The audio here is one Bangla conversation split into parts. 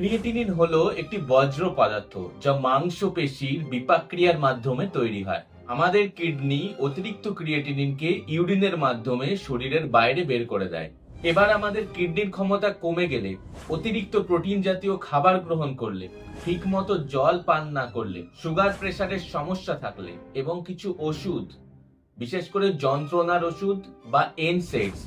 ক্রিয়েটিনিন হলো একটি বজ্র পদার্থ যা মাংসপেশির বিপাক্রিয়ার মাধ্যমে তৈরি হয়। আমাদের কিডনি অতিরিক্ত ক্রিয়েটিনিনকে ইউরিনের মাধ্যমে শরীরের বাইরে বের করে দেয়। এবার আমাদের কিডনির ক্ষমতা কমে গেলে, অতিরিক্ত প্রোটিন জাতীয় খাবার গ্রহণ করলে, ঠিকমতো জল পান না করলে, সুগার প্রেসারের সমস্যা থাকলে এবং কিছু ওষুধ, বিশেষ করে যন্ত্রণার ওষুধ বা এনসেডস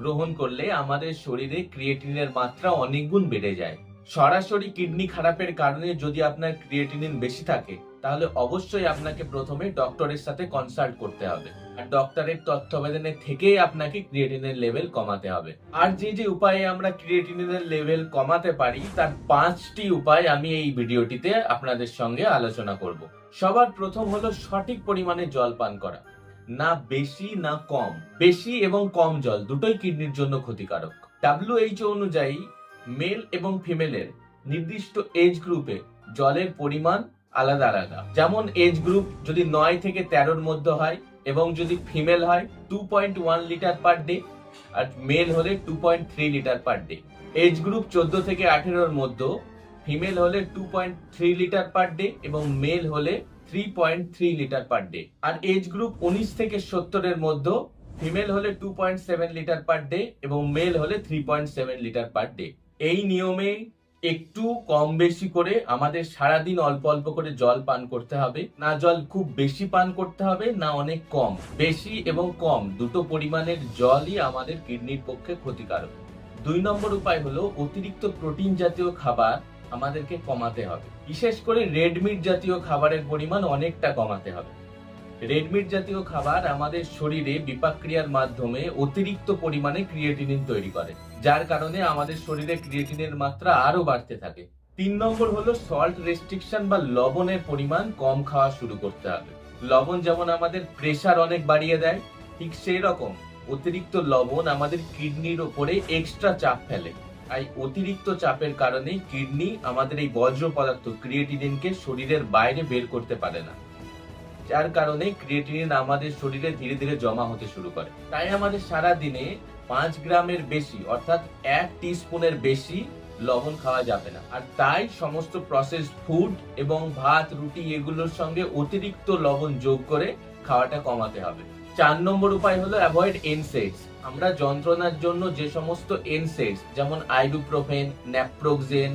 গ্রহণ করলে আমাদের শরীরে ক্রিয়েটিনের মাত্রা অনেক গুণ বেড়ে যায়। সরাসরি কিডনি খারাপের কারণে যদি আপনার ক্রিয়েটিনিন বেশি থাকে, তাহলে অবশ্যই আপনাকে প্রথমে ডক্টরের সাথে কনসাল্ট করতে হবে। আর ডক্টরের তত্ত্বাবধানে থেকেই আপনাকে ক্রিয়েটিনের লেভেল কমাতে হবে। আর যে যে উপায়ে আমরা ক্রিয়েটিনের লেভেল কমাতে পারি, তার পাঁচটি উপায় আমি এই ভিডিওটিতে আপনাদের সঙ্গে আলোচনা করব। সবার প্রথম হলো সঠিক পরিমাণে জল পান করা। না বেশি, না কম। বেশি এবং কম জল, দুটোই কিডনির জন্য ক্ষতিকারক। ডাব্লিউএইচও অনুযায়ী মেল এবং ফিমেলের নির্দিষ্ট এজ গ্রুপে জলের পরিমাণ আলাদা আলাদা। যেমন এজ গ্রুপ যদি নয় থেকে তেরোর মধ্যে হয় এবং যদি ফিমেল হয় two point one litre per day আর মেল হলে two point three litre per day age group চোদ্দ থেকে আঠেরোর মধ্যে ফিমেল হলে two point three litre per day এবং মেল হলে three point three litre per day আর এজ গ্রুপ উনিশ থেকে সত্তরের মধ্যে ফিমেল হলে two point seven litre per day এবং মেল হলে three point seven litre per day এই নিয়মে একটু কম বেশি করে আমাদের সারাদিন অল্প অল্প করে জল পান করতে হবে। না জল খুব বেশি পান করতে হবে, না অনেক কম। বেশি এবং কম, দুটো পরিমাণের জলই আমাদের কিডনির পক্ষে ক্ষতিকারক। দুই নম্বর উপায় হলো অতিরিক্ত প্রোটিন জাতীয় খাবার আমাদেরকে কমাতে হবে। বিশেষ করে রেড মিট জাতীয় খাবারের পরিমাণ অনেকটা কমাতে হবে। রেড মিট জাতীয় খাবার আমাদের শরীরে বিপাক্রিয়ার মাধ্যমে অতিরিক্ত পরিমাণে ক্রিয়েটিনিন তৈরি করে, যার কারণে আমাদের শরীরে ক্রিয়েটিনের মাত্রা আরও বাড়তে থাকে। তিন নম্বর হলো সল্ট রেস্ট্রিকশন বা লবণের পরিমাণ কম খাওয়া শুরু করতে হবে। লবণ যেমন আমাদের প্রেসার অনেক বাড়িয়ে দেয়, ঠিক সেই রকম অতিরিক্ত লবণ আমাদের কিডনির ওপরে এক্সট্রা চাপ ফেলে। তাই অতিরিক্ত চাপের কারণে কিডনি আমাদের এই বজ্র পদার্থ ক্রিয়েটিনিনকে শরীরের বাইরে বের করতে পারে না। যার কারণে ক্রিয়েটিনিন আমাদের শরীরে ধীরে ধীরে জমা হতে শুরু করে। তাই আমাদের সারা দিনে পাঁচ গ্রামের বেশি, অর্থাৎ এক টিস্পুনের বেশি লবণ খাওয়া যাবে না। আর তাই সমস্ত প্রসেস ফুড এবং ভাত, রুটি এগুলোর সঙ্গে অতিরিক্ত লবণ যোগ করে খাওয়াটা কমাতে হবে। চার নম্বর উপায় হলো অ্যাভয়েড এনসেটস আমরা যন্ত্রণার জন্য যে সমস্ত এনসেটস যেমন আইবুপ্রোফেন ন্যাপ্রোক্সেন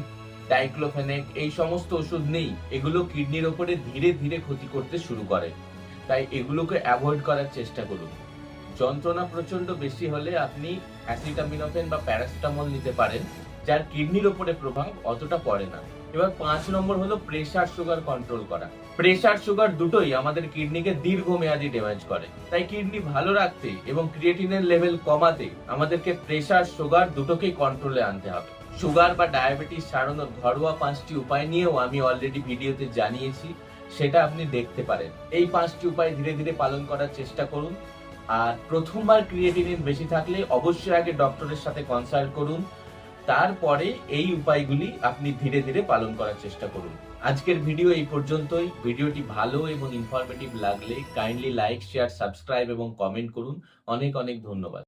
ডাইক্লোফেনেক এই সমস্ত ওষুধ নেই। এগুলো কিডনির ওপরে ধীরে ধীরে ক্ষতি করতে শুরু করে। তাই এগুলোকে অ্যাভয়েড করার চেষ্টা করুন। যন্ত্রণা প্রচণ্ড বেশি হলে আপনি অ্যাসিটামিনোফেন বা প্যারাসিটামল নিতে পারেন, যার কিডনির ওপরে প্রভাব অতটা পড়ে না। এবার পাঁচ নম্বর হলো প্রেসার সুগার কন্ট্রোল করা। প্রেসার সুগার দুটোই আমাদের কিডনিকে দীর্ঘমেয়াদী ড্যামেজ করে। তাই কিডনি ভালো রাখতে এবং ক্রিয়েটিনের লেভেল কমাতে আমাদেরকে প্রেসার সুগার দুটোকেই কন্ট্রোলে আনতে হবে। সুগার বা ডায়াবেটিস সারানোর ঘরোয়া পাঁচটি উপায় নিয়েও আমি অলরেডি ভিডিওতে জানিয়েছি, সেটা আপনি দেখতে পারেন। এই পাঁচটি উপায় ধীরে ধীরে পালন করার চেষ্টা করুন। আর প্রথমবার ক্রিয়েটিনিন বেশি থাকলে অবশ্যই আগে ডক্টরের সাথে কনসাল্ট করুন। তারপরে এই উপায়গুলি আপনি ধীরে ধীরে পালন করার চেষ্টা করুন। আজকের ভিডিও এই পর্যন্তই। ভিডিওটি ভালো এবং ইনফরমেটিভ লাগলে কাইন্ডলি লাইক শেয়ার সাবস্ক্রাইব এবং কমেন্ট করুন। অনেক অনেক ধন্যবাদ।